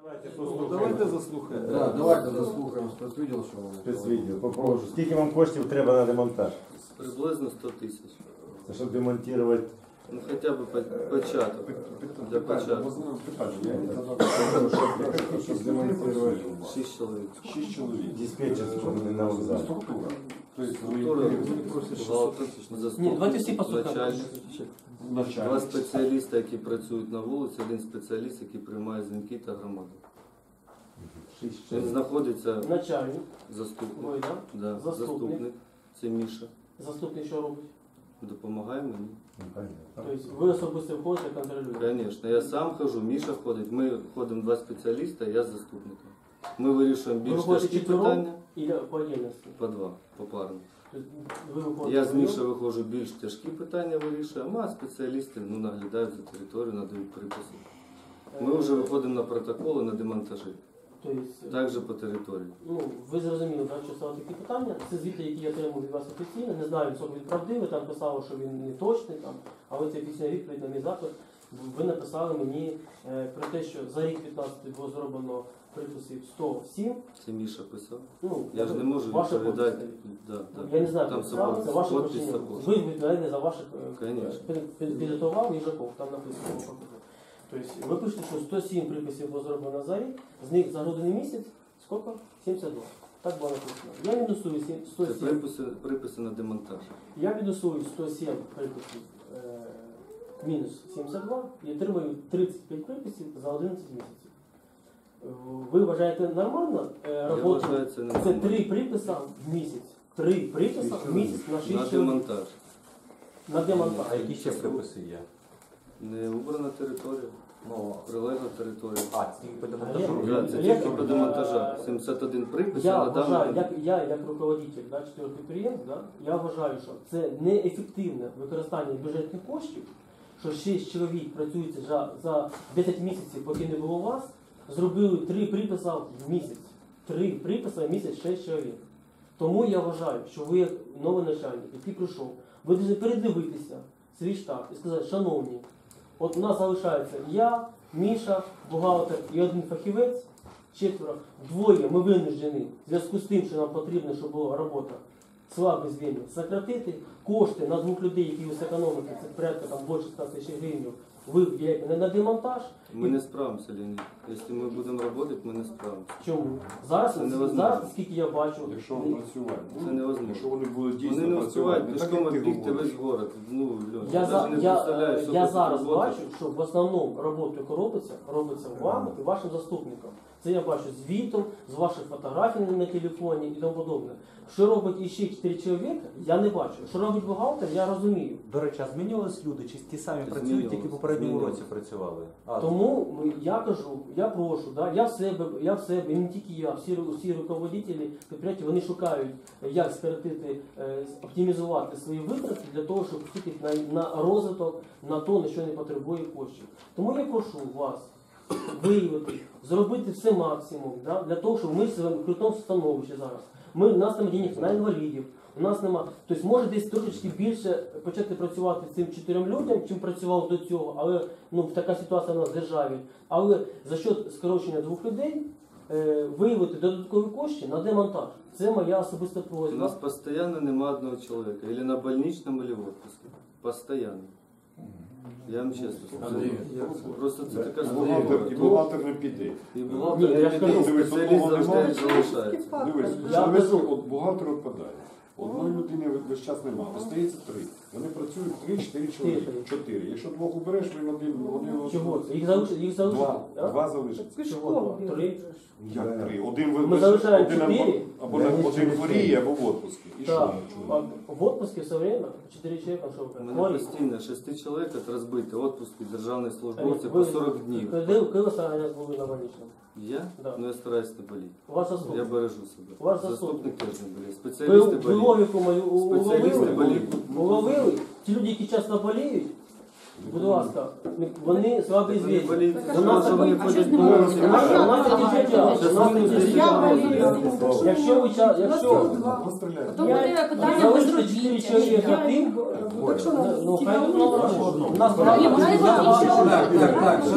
Давайте Ну, послухаємо. давайте заслухаємо. Да, давайте заслухаємо спецвідділ, що вони. Спецвідео, попрошу. Скільки вам коштів треба на демонтаж? Приблизно 100 тисяч. Це щоб демонтувати. Ну хоча б по- початок. Для початку. Щоб демонтувати Шість чоловік. Шість чоловік. диспетчерську на вокзалі. Структура. Тобто Структура, бухгалтер, Ні, давайте всі заступник, послухаємо. начальник. Два начальник. спеціалісти, які працюють на вулиці, один спеціаліст, який приймає дзвінки та громаду. Він знаходиться Начальник, заступник. ви, да? Да, Заступник. заступник. Це Міша. Заступник що робить? Допомагає мені. Тобто ви особисто входите, контролюєте. Звісно, я сам хожу, Міша ходить. Ми ходимо два спеціаліста, я з заступником. Ми вирішуємо Ви більш виходите тяжкі питання І по отдельності. по два, виходите Я з? Мішою виходжу більш тяжкі питання вирішуємо, а спеціалісти ну, наглядають за територією, надають приписи. Ми вже виходимо на протоколи, на демонтажі. Тобто, Також по території. ну, ви зрозуміли, так, що стали такі питання. Це звіти, які я отримав від вас офіційно. Не знаю, він правдивий, там писало, що він не точний, там, але це офіційна відповідь на мій запит. Ви написали мені е, про те, що за рік 15 було зроблено приписів 107. Це Міша писав. Ну, Я ж не можу Ваша відповідати. подпись. Да, да. Я не знаю, Там це собор- ваше подпись. Ви відповідаєте за ваших е, Конечно. підготував Їжаков, там написано. Тобто ви пишете, що 107 приписів було зроблено за рік, з них за грудний місяць скільки? 72. Так було написано. Я мінусую сім- Це 107. приписи, приписи на демонтаж. Я мінусую 107 приписів е, мінус 72 і отримую 35 приписів за 11 місяців. Ви вважаєте нормально е, роботу? вважаю, це три приписи в місяць. Три приписи в місяць на 6 на чоловік. демонтаж. На демонтаж. А які ще приписи є? Не убрана територія, Ну, прилегла територія. а, тільки по демонтажу. це тільки по демонтажах. 71 припис, Я а вважаю, даний як я як руководитель да, чотирьох підприємств, да, я вважаю, що це неефективне використання бюджетних коштів, що 6 чоловік працюють за, за 10 місяців, поки не було вас, зробили три приписи в місяць. Три приписи в місяць 6 чоловік. Тому я вважаю, що ви як новий начальник, який прийшов, ви повинні передивитися свій штаб і сказати, шановні, от у нас залишається я, Міша, бухгалтер і один фахівець, четверо, двоє ми винуждені в зв'язку з тим, що нам потрібно, щоб була робота слабе звільнення, сократити кошти на двох людей, які ви зекономите, це порядка там більше 100 тисяч гривень, ви вділяєте не на демонтаж. Ми не справимося, Леонід. Якщо ми будемо працювати, ми не справимося. Чому? Зараз, Це невозможно. зараз скільки я бачу, Якщо працювати. Це невозможно. Якщо вони будуть Вони дійсно не працювати, встигають не так, пішком як ти оббігти говориш. весь город. Ну, Льон, Я, за, навіть не я, представляю, е, що я зараз бачу, що в основному робота, яка робиться, робиться вами і вашим заступником. Це я бачу звітом, з ваших фотографій на телефоні і тому подобне. Що робить іще 4 чоловіка, я не бачу. Що робить бухгалтер, я розумію. До речі, а змінювались люди, чи ті самі працюють, які в попередньому році працювали? А, Тому я кажу, я прошу, да, я в себе, я в себе, і не тільки я, всі, ру- всі руководителі підприємств, вони шукають, е, як скоротити, е, оптимізувати свої витрати для того, щоб пустити на, на розвиток, на то, на що не потребує коштів. Тому я прошу вас виявити, зробити все максимум да, для того, щоб ми в крутому становищі зараз. Ми, у нас немає денег на інвалідів, у нас нема. Тобто може десь трошечки більше почати працювати цим чотирьом людям, чим працював до цього, але ну така ситуація у нас в державі. Але за счет скорочення двох людей е, виявити додаткові кошти на демонтаж. Це моя особиста У нас постоянно нема одного человека. Или на больничном, или в отпуске. Постоянно. Я вам чесно скажу. Просто це така І бухгалтер, і бухгалтер не піде. І бухгалтер я не піде, спеціаліст завжди немає. залишається. Дивись, от бухгалтер відпадає. Одної людини весь час немає. Остається три. Вони працюють три-чотири чоловіки. Чотири. Чотири. Якщо двох убереш, він один, один Чого це? Їх залишить, їх залишить. Два. да? Два залишиться. Чого? два? Три. Як три? Один ви Ми залишаємо один чотири. або на один хворіє, або в отпуску. І що? Так. А В отпуске все время 4 человека, що У мене хворі. постійно шести чоловік от розбиті отпуски державних службовців Ви- по 40 днів. Коли, коли останній були на больничному? Я? Да. Ну я стараюсь не боліти. Ваш Я заступник. бережу себе. Ваш Заступник теж не боліє. Ви, Спеціалісти ви боліють. логіку мою у- Спеціалісти уловили? боліють. Уловили? Ті люди, які часто боліють, будь ласка, вони слабі боліють, У нас таке- життя. У нас таке життя. Якщо ви ча- якщо. Потім буде питання залишите 4 безробіття. чоловіка Я- тим, Ну, ті хай. У нас багато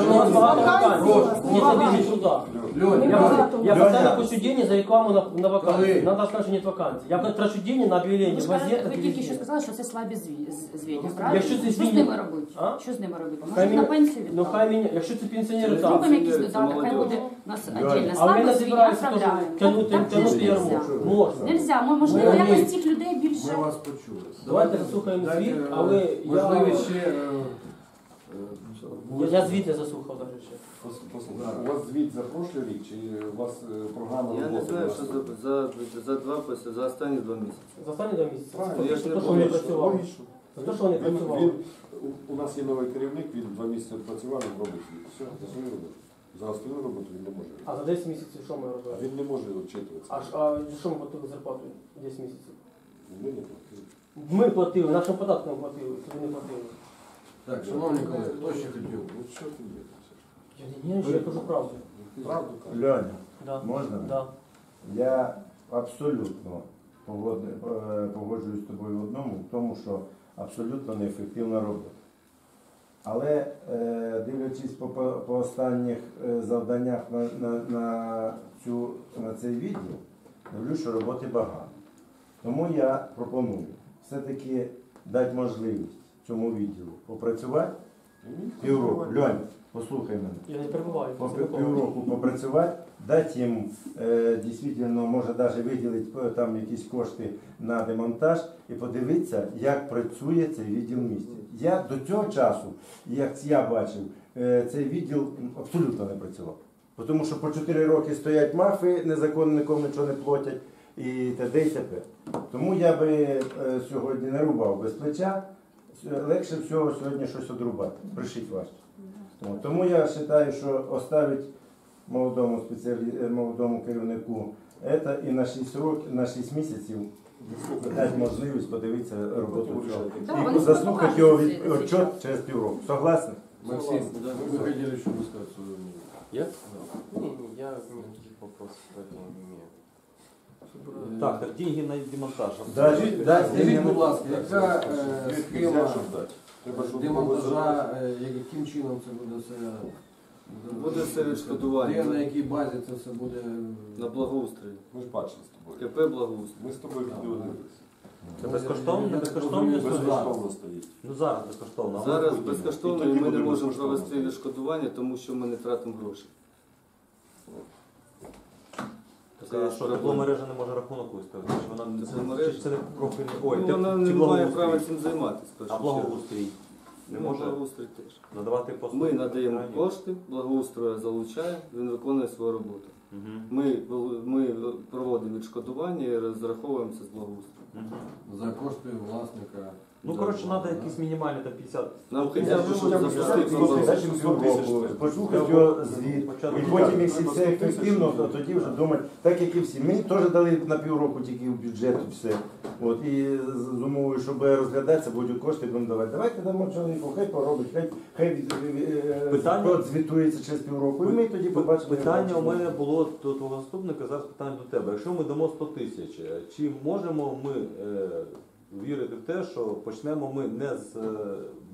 У нас багато. Не прошу. ходіть сюди. Льоня, Я, Багато. я Лёня. постоянно кучу денег за рекламу на, на вакансии. Коли? Надо сказать, что нет вакансий. Я трачу деньги на объявление Ви в ж кажете, газетах. ви и тільки везде. що сказали, що це слабі зві- з- звіння, правильно? Якщо це що з звіння- ними робити? А? Що з ними робити? Хай Може на пенсію Ну хай відправити? мене, якщо це пенсіонери, так. Зробимо якийсь додаток, хай буде у нас Льоня. отдельно. А ви не звіння збираєтеся теж оправдаємо. тягнути, Так, так тягнути теж ярмо? нельзя. Можна. Нельзя, Мо- можливо, Ми- якось цих людей більше. Ми вас почули. Давайте заслухаємо Дайте, звіт, е, але я- Можливість ще... е, Я, я звіт не заслухав У вас звіт за прошлий рік чи у вас е, програма Я не роботи знаю, що за, за, за два пос- за останні два місяці. За останні два місяці. Правильно, Це я ж не те, що вони працювали. логічно. За те, що вони Він, працювали. він, у- у нас є новий керівник, він два місяці працював, він робить звіт. Все, за свою роботу. За остальну роботу він не може. А за 10 місяців що ми А робили? він не може. А, ж- а що ми платили зарплату 10 місяців? Ми не платили. Ми платили, нашим податком платили, ви не платили. Так, шановні колеги, хто ще хотів? Ну що ти є? Не, я кажу правду. Правду кажу. Льоня, Да. можна? Да. Я абсолютно погоди- е, погоджуюсь з тобою в одному, в тому, що абсолютно неефективна робота. Але е, дивлячись по, по, по останніх е, завданнях на, на, на, цю, на цей відділ, дивлюсь, що роботи багато. Тому я пропоную все-таки дати можливість цьому відділу попрацювати півроку. Льонь, послухай мене Я не перебуваю. по півроку попрацювати, дати їм е, дійсно, може навіть виділити е, там якісь кошти на демонтаж і подивитися, як працює цей відділ місця. Я до цього часу, як я бачив, е, цей відділ абсолютно не працював. Тому що по 4 роки стоять мафи, незаконно нікому нічого не платять і т.д. і т.п. Тому я би е, сьогодні не рубав без плеча, легше всього сьогодні щось одрубати, пришить важче. Тому я вважаю, що оставить молодому спеціалі... е, молодому керівнику це і на 6 років, на 6 місяців дати можливість подивитися роботу цього. Да, І заслухати його від отчет через півроку. Согласні? Максим, ви хотіли ще висказати свою мнение. Я? Не, не, я никаких вопросов по этому не имею. Так, так деньги на демонтаж. Дать Скажіть, будь ласка, яка е, Звідки схема демонтажа, е, яким чином це буде все? Буде все відшкодування. Де, на якій базі це все буде? На благоустрої. Ми ж бачили з тобою. КП благоустрій. Ми з тобою відео. Це безкоштовно? Безкоштовно? Безкоштовно стоїть. Ну зараз безкоштовно. а Зараз безкоштовно І і ми не можемо провести відшкодування, тому що ми не тратимо гроші. Так, а що тепломережа не може рахунок виставити? Чи вона не Це мережа. чи це не профільний? Ой, Ну, теп- Вона чи не має благоустрій? права цим займатися. в першу А чергу. благоустрій не Ну, може благоустрій теж. надавати послуги? Ми надаємо ветеранів? кошти, благоустрою залучає, він виконує свою роботу. Мгм. Ми, ми проводимо відшкодування і розраховуємося з благоустрою. Мгм. За кошти власника. Ну, коротше, треба якісь мінімальні там 50. Нам хоча б щоб запустити послухати його звіт. І потім, якщо все ефективно, то тоді вже думати, так як і всі. Мені теж дали на півроку тільки в бюджет все. От, і з умовою, щоб розглядатися, будуть кошти, будемо давати. Давайте дамо чоловіку, хай поробить, хай, хай від- е, Питання- звітується через півроку. І ми тоді побачимо. Питання у мене було до твого заступника, зараз питання до тебе. Якщо ми дамо 100 тисяч, е, чи можемо ми е, вірити в те, що почнемо ми не з е,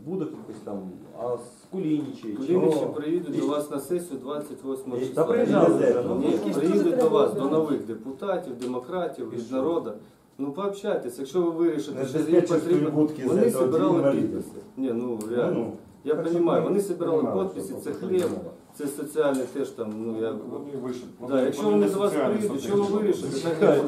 будок якось там, а з Кулінічі? Кулінічі приїдуть до вас на сесію 28 Та числа. приїжджали вже. ну, Ні, Якісь приїдуть до вас, до нових депутатів, демократів, І від що? народу. Ну пообщайтесь, якщо ви вирішите, Не що їм потрібно, будки вони збирали підписи. Ні, ну Ну, реально. ну, Я розумію, вони збирали підписи, це хліб, це соціальне теж там, ну я. Вони вийшли. Да, якщо вони до вас приїдуть, що ви вирішите, це.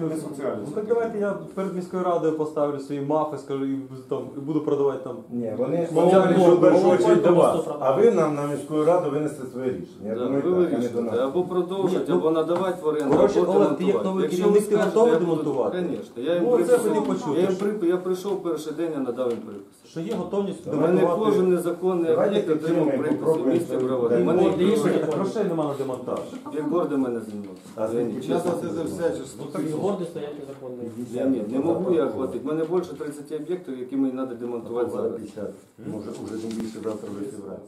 Вони не соціальні. Ну так давайте я перед міською радою поставлю свої мафи, скажу і там і буду продавати там. Ні, вони сказали, що в першу очередь до вас. А ви нам на міську раду винести своє рішення. Я Да, думаю, ви так, а не до вирішите, нас. або продовжити, ну, або надавати в оренду, коротше, або Олег, ти як демонтувати. новий Якщо керівник, ти скажете, готовий я буду- демонтувати? Звісно. Я їм Ну, це припис- хотів почути. я їм прип- я прийшов перший день, я надав їм припис. Що є готовність У мене демонтувати. кожен незаконний Давайте об'єкт отримав підтримаємо, припис в місті це Бровари. У мене Ну, рішення- Грошей- Грошей нема на демонтаж. Бігборди мене. А звідки? Чесно. Ну, так і горди стоять незаконно. Я ні, не можу я охватити. У мене більше 30 об'єктів, які мені треба демонтувати зараз. 50. Може, вже тим більше завтра вже зібрати.